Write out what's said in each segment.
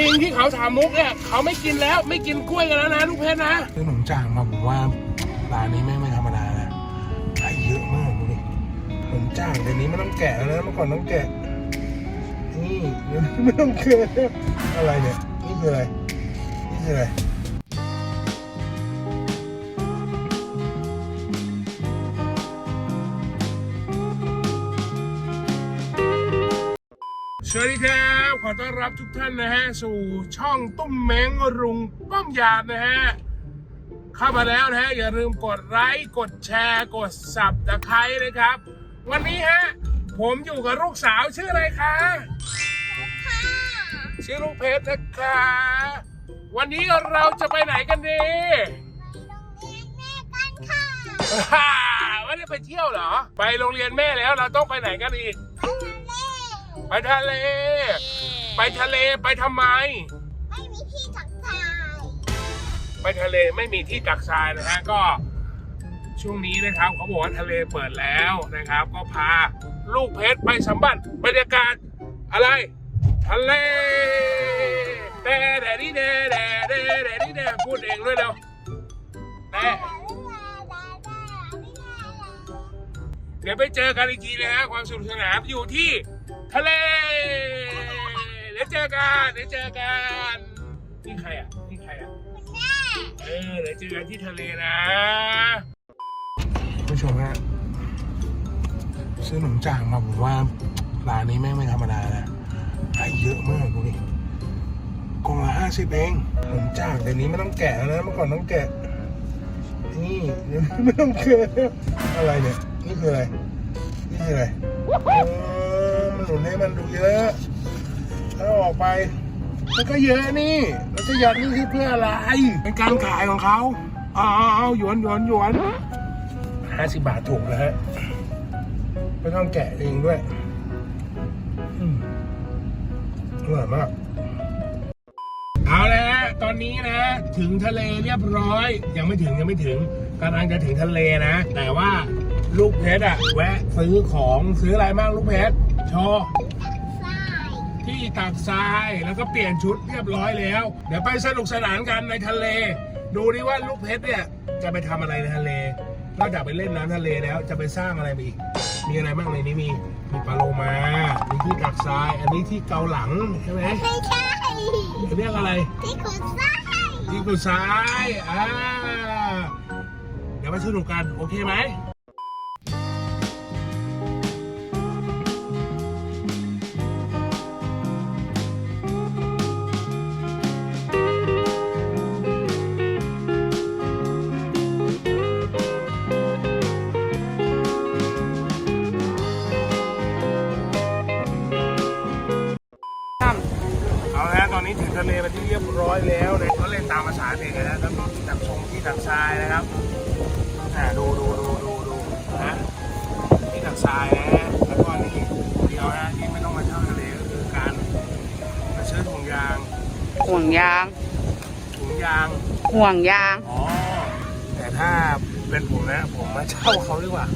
ลิงที่เขาถามมุกเนี่ยเขาไม่กินแล้วไม่กินกล้วยกันแล้วนะลูกเพชรนะคือหนุ่มจ่างมาผมว่าร้านนี้ไม่ไม่ธรรมดานะขายเยอะมากดูดิขนมจ่างเดี๋ยวนี้ไม่ต้องแกะแล้วนะเมื่อก่อนต้องแกะนี่ไม่ต้องแกะอะไรเนี่ยนี่คืออะไรนี่คืออะไร สวัสดีครับ ขอต้อนรับทุกท่านนะฮะ สู่ช่องตุ้มเม้งรุงป้อมยามนะฮะ เข้ามาแล้วนะฮะ อย่าลืมกดไลค์กดแชร์กดสับตะไคร้นะครับ วันนี้ฮะ ผมอยู่กับลูกสาวชื่ออะไรคะชื่อลูกเพชรนะคะ วันนี้เราจะไปไหนกันดีฮ่าวันนี้ไปเที่ยวเหรอ ไปโรงเรียนแม่แล้วเราต้องไปไหนกันอีก ไปทะเล ไปทะเลไปทำไมไปทะเลไม่มีที่ตักทรายนะฮะก็ช่วงนี้นะครับเขาบอกว่าทะเลเปิดแล้วนะครับ ก็พาลูกเพชรไปสัมผัสบรรยากาศอะไร ทะเลแต่แต่นี่แด่แต่แต่แต่นี่แด่พูดเองด้วยเร็วแต่เดี๋ยวไปเจอกันอีกทีนะฮะความสนุกสนานอยู่ที่ ทะเล เดี๋ยวเจอกัน เดี๋ยวเจอกัน นี่ใครอะ นี่ใครอะ เออ เดี๋ยวเจอกันที่ทะเลนะผู้ชมฮะซื้อขนมจ่างมาผมว่าร้านนี้แม่งไม่ธรรมดานะให้เยอะมากดูดิกล่องละห้าสิบเองขนมจ่างเดี๋ยวนี้ไม่ต้องแกะแล้วนะ เมื่อก่อนต้องแกะ นี่เดี๋ยวนี้ไม่ต้องแกะอะไรเนี่ย นี่คืออะไร นี่คืออะไร นหนุนให้มันดูเยอะ ถ้าออกไป มันก็เยอะนี่เราจะหยัดนี่คือเพื่ออะไร เป็นการขายของเขาเอาเอาเอาหยวนหยวนหยวนห้าสิบบาทถูกนะฮะไม่ต้องแกะเองด้วยอืมอร่อยมาก เอาแล้วฮะตอนนี้นะ ถึงทะเลเรียบร้อย ยังไม่ถึงยังไม่ถึงกำลังจะถึงทะเลนะ แต่ว่าลูกเพชรอะแวะซื้อของซื้ออะไรบ้างลูกเพชร ชว์ที่ตักทรายแล้วก็เปลี่ยนชุดเรียบร้อยแล้ว เดี๋ยวไปสนุกสนานกันในทะเล ดูดิว่าลูกเพชรเนี่ยจะไปทำอะไรในทะเลนอกจากไปเล่นน้ำทะเลแล้วจะไปสร้างอะไรไปอีก มีอะไรบ้างในนี้มีมีปลาโลมา มีที่ตักทราย อันนี้ที่เกาหลังใช่ไหมไม่ใช่เรียกอะไร ที่คุณใส่ที่กุทรายอ่าเดี๋ยวไปสนุกกันโอเคไหม อาละตอนนี้ถึงทะเลเป็นที่เรียบร้อยแล้วนะก็เล่นตามภาษาเด็กนะแล้วมีที่ตักชงที่ตักทรายนะครับอ่าดูดูดูดูดูนะที่ตักทรายนะแล้วก็นี่เดียวนะที่ไม่ต้องมาเช่าทะเลก็คือการมาซื้อถุงยางห่วงยางถุงยางห่วงยางอ๋อแต่ถ้าเป็นผมนะผมมาเช่าเขาดีกว่า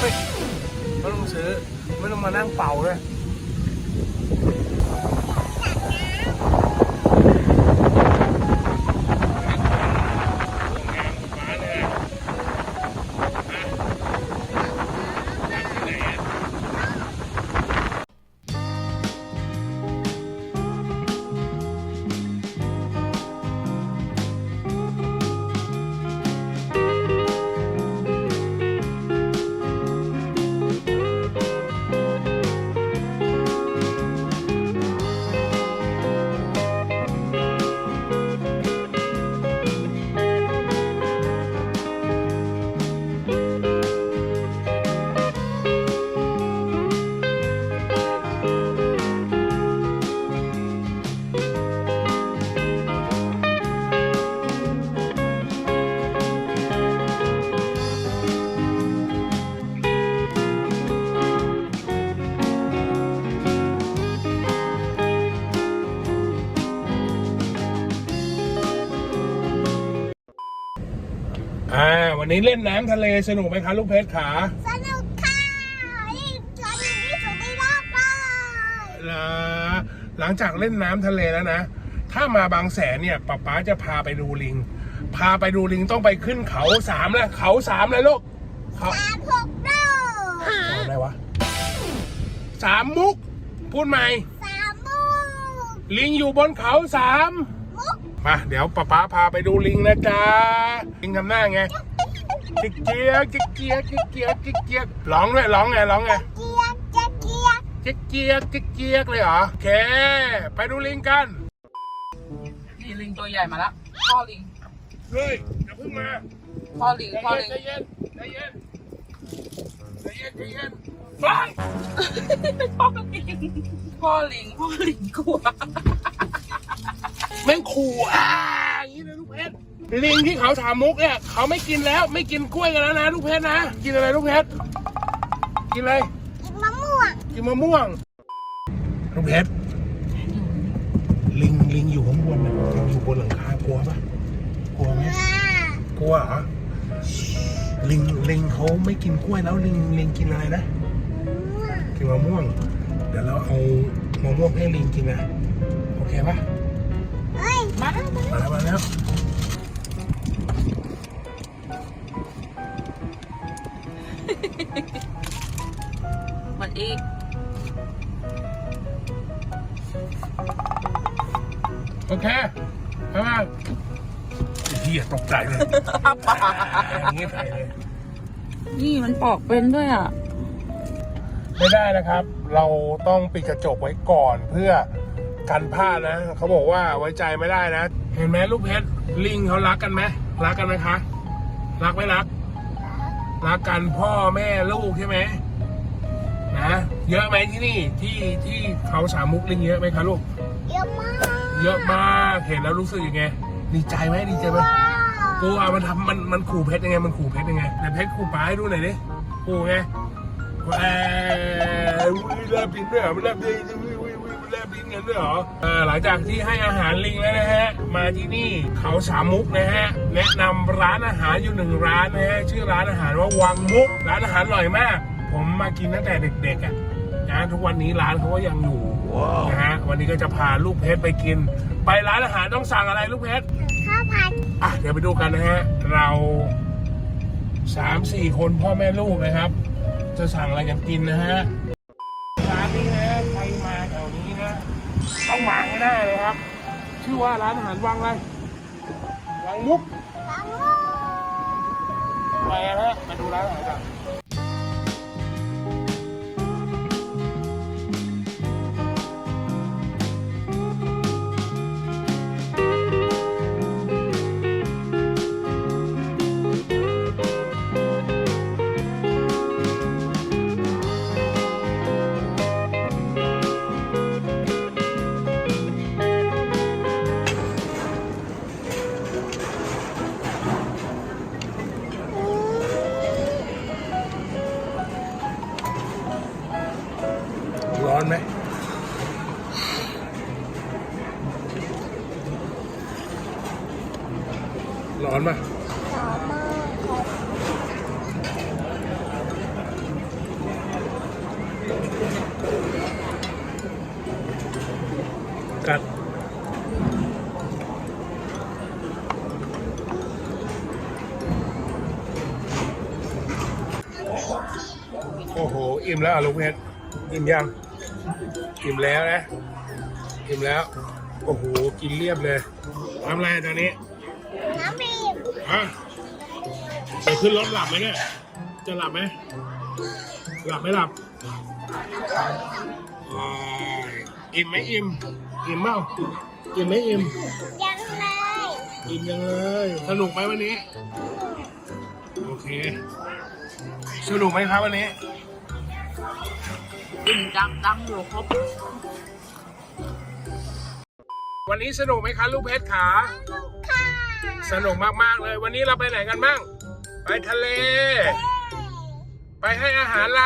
ไม่ไม่ต้องซื้อไม่ต้องมานั่งเป่าด้วย อ่าวันนี้เล่นน้ำทะเลสนุกไหมคะลูกเพชรขาสนุกค่ะนี่สนุกที่สุดในโลกเลยเหรอหลังจากเล่นน้ำทะเลแล้วนะ ถ้ามาบางแสนเนี่ยป๊าป๊าจะพาไปดูลิง พาไปดูลิงต้องไปขึ้นเขาสามเลยเขาสามเลยลูกเขาสามหกโลเขาอะไรวะสามมุก พูดใหม่สามมุกลิงอยู่บนเขาสาม มุกมาเดี๋ยวป๊าป๊าพาไปดูลิงนะจ๊ะลิงทำหน้าไงจิกเจียกจิกเจียกจิกเจียกจิกเจียกร้องด้วยร้องไงร้องไงเกียกเจ๊เกียกจิกเจียกจิกเจียกเลยเหรอโอเค ไปดูลิงกันนี่ลิงตัวใหญ่มาแล้วพ่อลิงเฮ้ยอย่าเพิ่งมาพ่อลิงใจพ่อเย็นลิงใจเย็นใจเย็นใจเย็นใจเย็นฟังพ่อลิงพ่อลิงพ่อลิงกลัวแม่งขู่อ่าอย่างนี้เลยลูกเพชรลิงที่เขาถามมุกเนี่ยเขาไม่กินแล้วไม่กินกล้วยกันแล้วนะลูกเพชรนะ กินอะไรลูกเพชรกินอะไรกินมะม่วงกินมะม่วงลูกเพชรลิงลิงอยู่ข้างบนนะลิงอยู่บนหลังคากลัวปะกลัวไหมว้ากลัวเหรอลิงลิงเขาไม่กินกล้วยแล้วลิงลิงกินอะไรนะกินมะม่วงเดี๋ยวเราเอามะม่วงให้ลิงกินนะโอเคปะเฮ้ยมาแล้วมาแล้วมันอีกโอเคไปมาไอ้เหี้ยตกใจเลยอย่างนี้ใส่เลยนี่มันปอกเป็นด้วยอะ ไม่ได้นะครับ เราต้องปิดกระจกไว้ก่อนเพื่อ กันพลาดนะเขาบอกว่าไว้ใจไม่ได้นะ เห็นไหมลูกเพชรลิงเขารักกันไหมรักกันไหมคะรักไม่รัก รักกันพ่อแม่ลูกใช่ไหมนะเยอะไหมที่นี่ที่ที่เขาสามมุกลิงเยอะไหมคะลูก เยอะมากเยอะมากเห็นแล้วรู้สึกยังไงดีใจไหมดีใจไหมว้าวกูอะมันทำมันมันขู่เพชรยังไงมันขู่เพชรยังไงแต่เพชรขู่ป้าให้ดูหน่อยดิขู่ไงแหววิแลบลิ้นด้วยเหรอวิแลบลิ้นวิวิวิแลบลิ้ นกันด้วยเหรอเออหลังจากที่ให้อาหารลิงแล้วนะฮะ มาที่นี่เขาสามมุกนะฮะ แนะนำร้านอาหารอยู่หนึ่งร้านนะฮะ ชื่อร้านอาหารว่าวังมุก ร้านอาหารอร่อยมาก ผมมากินตั้งแต่เด็กๆอะนะทุกวันนี้ร้านเขาก็ยังอยู่นะฮะ วันนี้ก็จะพาลูกเพชรไปกิน ไปร้านอาหารต้องสั่งอะไรลูกเพชรข้าวผัดอะเดี๋ยวไปดูกันนะฮะ เราสามสี่คนพ่อแม่ลูกนะครับ จะสั่งอะไรกันกินนะฮะ ร้านนี้นะใครมาแถวนี้นะ ต้องมาให้ได้เลยครับ ชื่อว่าร้านอาหารวังอะไรวังมุกมะม่วงไปแล้วฮะมาดูร้านอาหารกันร้อน อ้โหอิ่มแล้วเหรอลูกเพชรอิ่มยังอิ่มแล้วนะอิ่มแล้ว โอ้โหกินเรียบเลยทำอะไรตอนนี้น้ำบีบฮะจะขึ้นรถหลับไหมเนี่ยจะหลับไหมหลับไม่หลับอ่าอิ่มไหมอิ่มอิ่มเปล่าอิ่มไหมอิ่มยังเลยอิ่มยังเลยสนุกไหมวันนี้ โอเคสนุกไหมครับวันนี้ อิ่มจังดังอยู่ครบ วันนี้สนุกไหมคะลูกเพชรขาลูกค่ะสนุกมากๆเลย วันนี้เราไปไหนกันบ้าง ไปทะเล ไปให้อาหารอะไร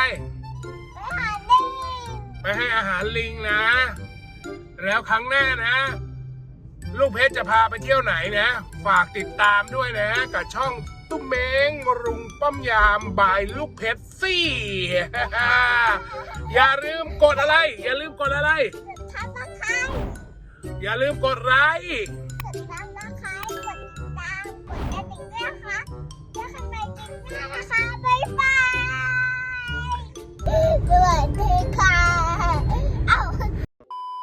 ไปหาดิไปให้อาหารลิงนะ แล้วครั้งหน้านะ ลูกเพชรจะพาไปเที่ยวไหนนะ ฝากติดตามด้วยนะ กับช่องตุ้มเม้งรุงป้อมยามบายลูกเพชรสี่ อย่าลืมกดอะไร อย่าลืมกดอะไร ทับตะไคร้อย่าลืมกดไลค์กดทับตะไคร้กดติดตามกดกระดิ่งด้วยนะคะเจอกันใหม่คลินะคะบ๊ายบาสวัสดีค่ะ